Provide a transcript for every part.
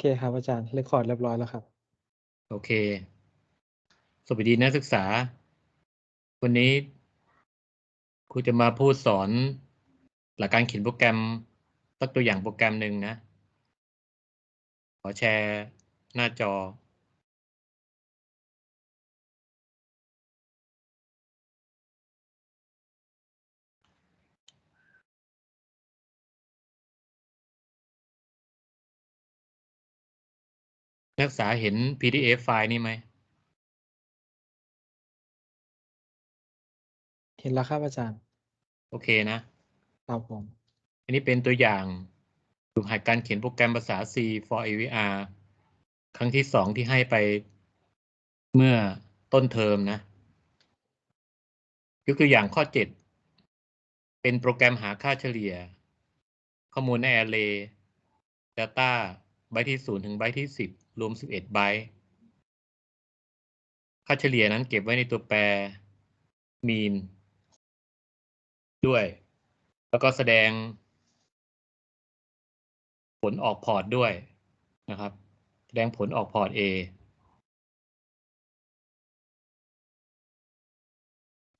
เคครับอาจารย์เรคคอร์ดเรียบร้อยแล้วครับ โอเค สวัสดีนักศึกษา วันนี้ครูจะมาพูดสอนหลักการเขียนโปรแกรมสักตัวอย่างโปรแกรมหนึ่งนะ ขอแชร์หน้าจอ นักศึกษาเห็น PDF ไฟล์นี้ไหม เห็นแล้วครับอาจารย์ โอเคนะ ครับผม อันนี้เป็นตัวอย่างฝึกหัดการเขียนโปรแกรมภาษา C for AVR ครั้งที่สองที่ให้ไปเมื่อต้นเทอมนะ ยกตัวอย่างข้อ 7 เป็นโปรแกรมหาค่าเฉลี่ย ข้อมูลใน Array Data ไบต์ที่0ถึงไบต์ที่10รวม11ไบต์ค่าเฉลี่ยนั้นเก็บไว้ในตัวแปร mean ด้วย แล้วก็แสดง ผลออกพอร์ตด้วยนะครับ แสดงผลออกพอร์ต A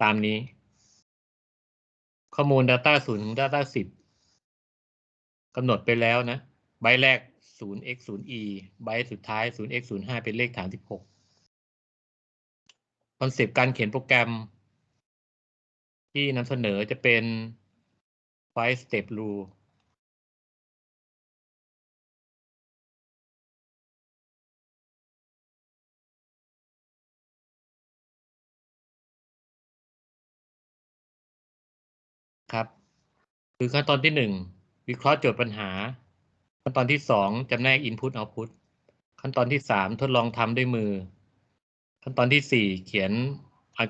ตามนี้ ข้อมูล Data 0ถึง Data 10กำหนดไปแล้วนะ ใบแรก 0x 0e ใบสุดท้าย 0x 05เป็นเลขฐาน 16 คอนเซปต์การเขียนโปรแกรม ที่นำเสนอจะเป็น five step rule ครับ คือขั้นตอนที่หนึ่งวิเคราะห์โจทย์ปัญหา ขั้นตอนที่สองจำแนก input output ขั้นตอนที่สามทดลองทำด้วยมือ ขั้นตอนที่สี่เขียนอั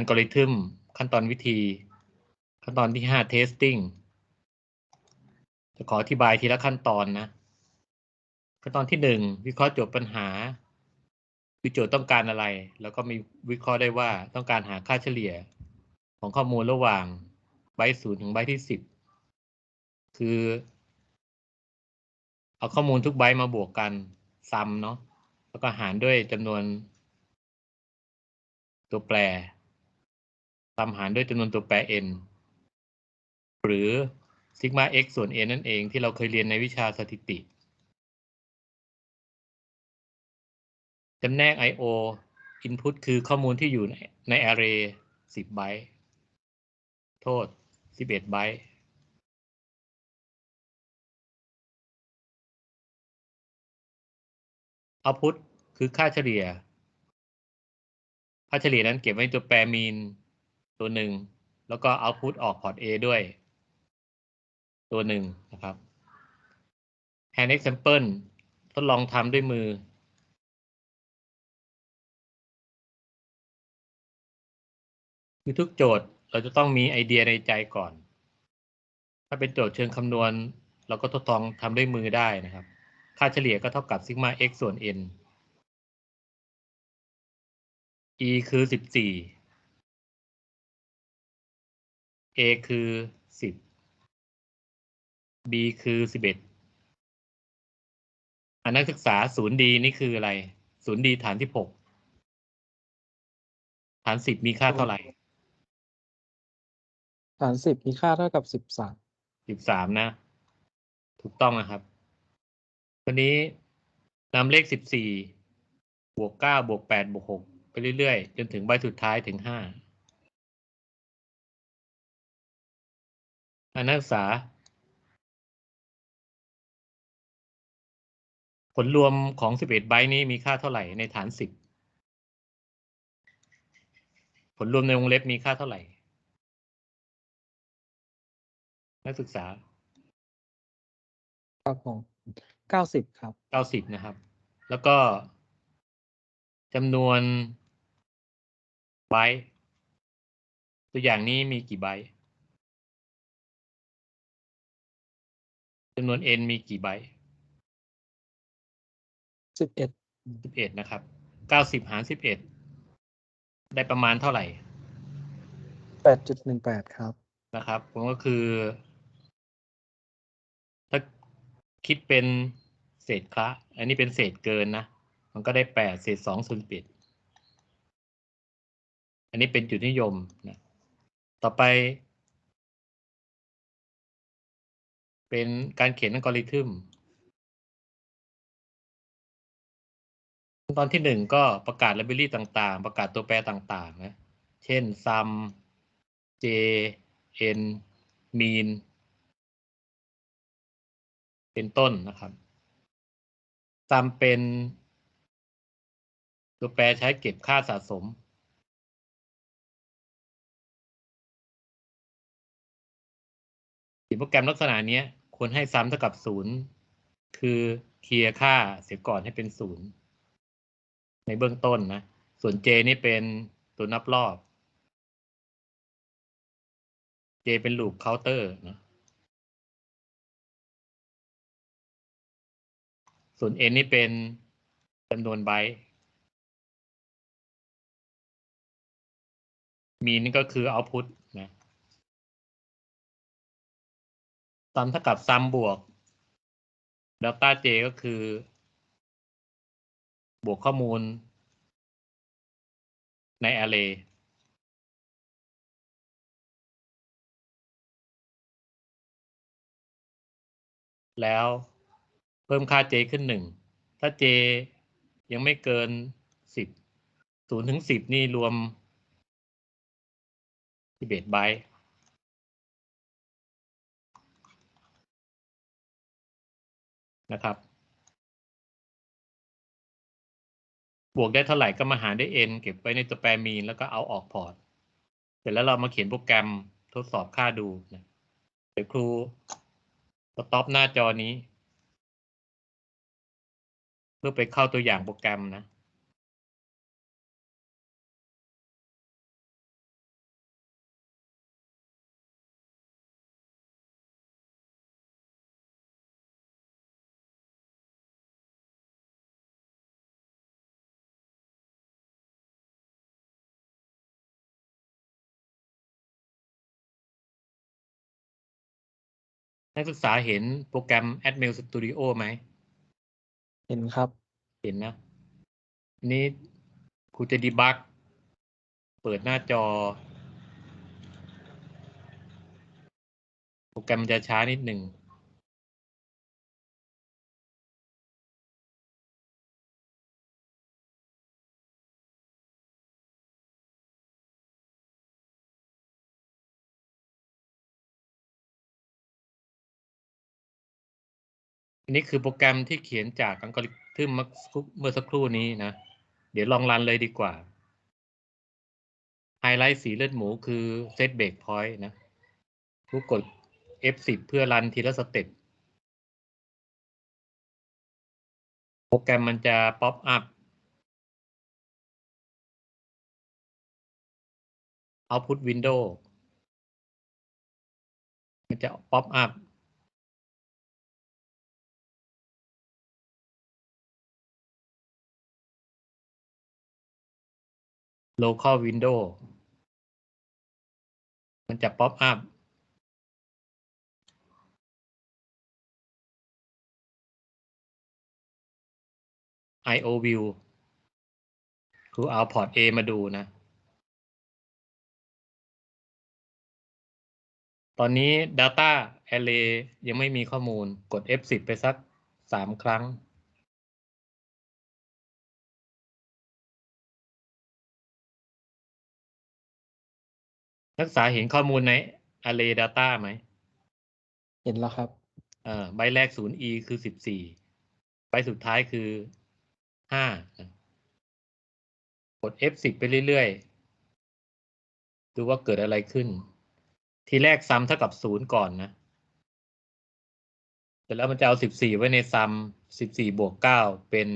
ลกอริทึมขั้นตอนวิธี ขั้นตอนที่ห้า testing จะขออธิบายทีละขั้นตอนนะ ขั้นตอนที่หนึ่งวิเคราะห์โจทย์ปัญหาคือโจทย์ต้องการอะไร แล้วก็มีวิเคราะห์ได้ว่าต้องการหาค่าเฉลี่ย ของข้อมูลระหว่างไบศูนย์ถึงไบที่สิบคือ เอาข้อมูลทุกไบต์มาบวกกันซัมเนาะแล้วก็หารด้วยจำนวน ตัวแปรซัมหารด้วยจำนวนตัวแปร n หรือซิกมา x ส่วน n นั่นเองที่เราเคยเรียนในวิชาสถิติจำแนก I/O input คือข้อมูลที่อยู่ในใน array 10 ไบต์ โทษ 11 ไบต์ output คือค่าเฉลี่ย ค่าเฉลี่ยนั้นเก็บไว้ตัวแปร mean ตัวหนึ่ง แล้วก็ output ออกพอร์ต A ด้วย ตัวหนึ่งนะครับ hand example ทดลองทำด้วยมือ คือทุกโจทย์เราจะต้องมีไอเดียในใจก่อน ถ้าเป็นโจทย์เชิงคำนวณ เราก็ทดลองทำด้วยมือได้นะครับ ค่าเฉลี่ยก็เท่ากับซิกมา x ส่วน n e คือสิบสี่ a คือสิบ b คือสิบเอ็ดอันนักศึกษาศูนย์ดีนี่คืออะไรศูนย์ดีฐานที่หกฐานสิบมีค่าเท่าไหร่ ฐานสิบมีค่าเท่ากับสิบสามสิบสามนะ ถูกต้องนะครับ วันนี้นำเลขสิบสี่บวกเก้าบวกแปดบวกหกไปเรื่อยๆ จนถึงใบสุดท้ายถึงห้าอันนักศึกษา ผลรวมของสิบเอ็ดใบนี้มีค่าเท่าไหร่ในฐานสิบผลรวมในวงเล็บมีค่าเท่าไหร่ นักศึกษา ครับผม เก้าสิบครับเก้าสิบนะครับ แล้วก็จำนวนไบต์ตัวอย่างนี้มีกี่ไบต์จำนวน n มีกี่ไบต์สิบเอ็ดสิบเอ็ดนะครับเก้าสิบหารสิบเอ็ดได้ประมาณเท่าไหร่แปดจุดหนึ่งแปดครับนะครับผมก็คือ ถ้าคิดเป็นเศษคละ อันนี้เป็นเศษเกินนะ มันก็ได้แปดเศษสองส่วนปิดอันนี้เป็นจุดนิยมนะ ต่อไป เป็นการเขียนอัลกอริทึมตอนที่หนึ่งก็ประกาศไลบรารีต่าง ๆ ประกาศตัวแปรต่างๆ นะ เช่น sum j n mean เป็นต้นนะครับ sum เป็นตัวแปรใช้เก็บค่าสะสม เขียนโปรแกรมลักษณะนี้ควรให้ซ้ำเท่ากับศูนย์คือเคลียร์ค่าเสียก่อนให้เป็นศูนย์ในเบื้องต้นนะ ส่วน J นี่เป็นตัวนับรอบ J เป็นลูปเคาน์เตอร์นะ ส่วน N นี่เป็นจำนวนไบต์มีนก็คือ output นะซัมเท่ากับซัมบวกเดลต้า J ก็คือ บวกข้อมูล ใน array แล้ว พิ่มค่า J ขึ้นหนึ่ง ถ้า J ยังไม่เกินสิบศูนย์ถึงสิบนี่รวมสิบเอ็ดไบต์นะครับ บวกได้เท่าไหร่ก็มาหารด้วย n เก็บไว้ในตัวแปรมีนแล้วก็เอาออกพอร์ต เสร็จแล้วเรามาเขียนโปรแกรมทดสอบค่าดูนะเดี๋ยวครูสต็อปหน้าจอนี้ เพื่อไปเข้าตัวอย่างโปรแกรมนะนักศึกษาเห็นโปรแกรม Admail Studio ไหม เห็นครับ เห็นนะ นี่ครูจะดีบักเปิดหน้าจอ โปรแกรมจะช้านิดหนึ่ง นนี้คือโปรแกรมที่เขียนจากอัลกอริทึมเมื่อสักครู่นี้นะ เดี๋ยวลองรันเลยดีกว่า ไฮไลท์สีเลือดหมูคือ Set Break Point นะผู้กด F10 เพื่อรันทีละสเต็ปโปรแกรมมันจะป๊อปอัพ Output Window มันจะป๊อปอัพ local window มันจะป๊อปอัพ IO view คือเอาพอร์ต A มาดูนะ ตอนนี้ Data Array ยังไม่มีข้อมูลกด F10 ไปสักสามครั้ง นักศึกษาเห็นข้อมูลใน Array Data ไหม เห็นแล้วครับเอ่อใบแรก 0e คือ14ใบสุดท้ายคือ5กด F10 ไปเรื่อยๆ ดูว่าเกิดอะไรขึ้น ทีแรกซ้ำเท่ากับ0ก่อนนะเสร็จแล้วมันจะเอา14ไว้ในซ้ำ14บวก9เป็น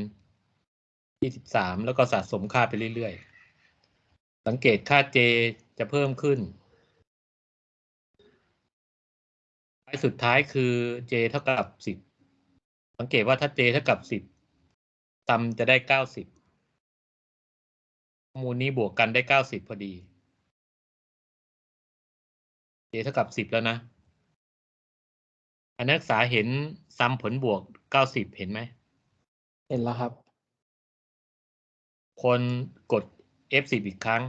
23แล้วก็สะสมค่าไปเรื่อยๆ สังเกตค่า j จะเพิ่มขึ้นใบสุดท้ายคือ j เท่ากับ10สังเกตว่าถ้า j เท่ากับ10ซัมจะได้90ข้อมูลนี้บวกกันได้90พอดี j เท่ากับ10แล้วนะอันนักศึกษาเห็นซัมผลบวก90เห็นไหม เห็นแล้วครับ คนกด F10 อีกครั้ง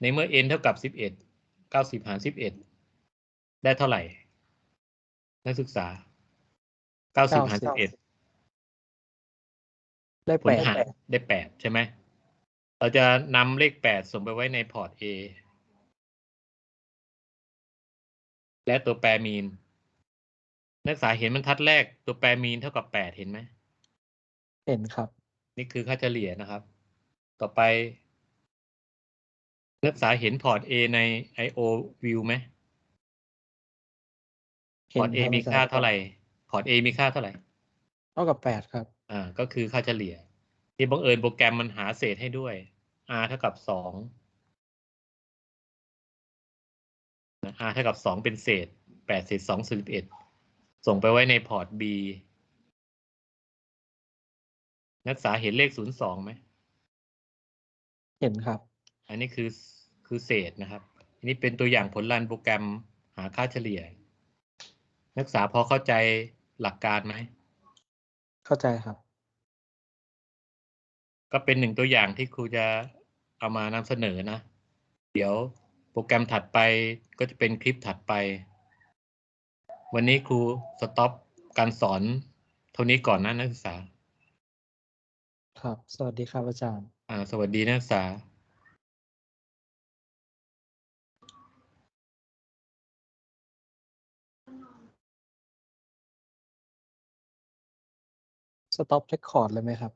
ในเมื่อ n เท่ากับ 11 90 หาร 11 ได้เท่าไหร่ นักศึกษา 90 หาร90 11 ได้ผแปลดหารได้ 8 ใช่ไหม เราจะนำเลข 8 ส่งไปไว้ในพอร์ต A และตัวแปรมีน นักศึกษาเห็นบรรทัดแรก ตัวแปรมีนเท่ากับ 8 เห็นไหม เห็นครับ นี่คือค่าเฉลี่ยนะครับ ต่อไป นักศึกษาเห็นพอร์ต A ใน I/O view ไหมเห็พนอร์ต A ครับมีอาจารย์ค่าเท่าไหร่ พอร์ต A มีค่าเท่าไหร่ เท่ากับแปดครับ อ่า ก็คือค่าเฉลี่ย ที่บังเอิญโปรแกรมมันหาเศษให้ด้วย r เท่ากับสองนะ r เท่ากับสองเป็นเศษแปดเศษสองสิบเอ็ดส่งไปไว้ในพอร์ต B นักศึกษาเห็นเลขศูนย์สองไหม เห็นครับ อันนี้คือคือเศษนะครับ อันนี้เป็นตัวอย่างผลลันโปรแกรมหาค่าเฉลี่ย นักศึกษาพอเข้าใจหลักการไหม เข้าใจครับ ก็เป็นหนึ่งตัวอย่างที่ครูจะเอามานำเสนอนะ เดี๋ยวโปรแกรมถัดไปก็จะเป็นคลิปถัดไป วันนี้ครูสต็อปการสอนเท่านี้ก่อนนะนักศึกษา ครับ สวัสดีครับอาจารย์ อ่า สวัสดีนักศึกษา สต็อปเรคคอร์ดเลยไหมครับ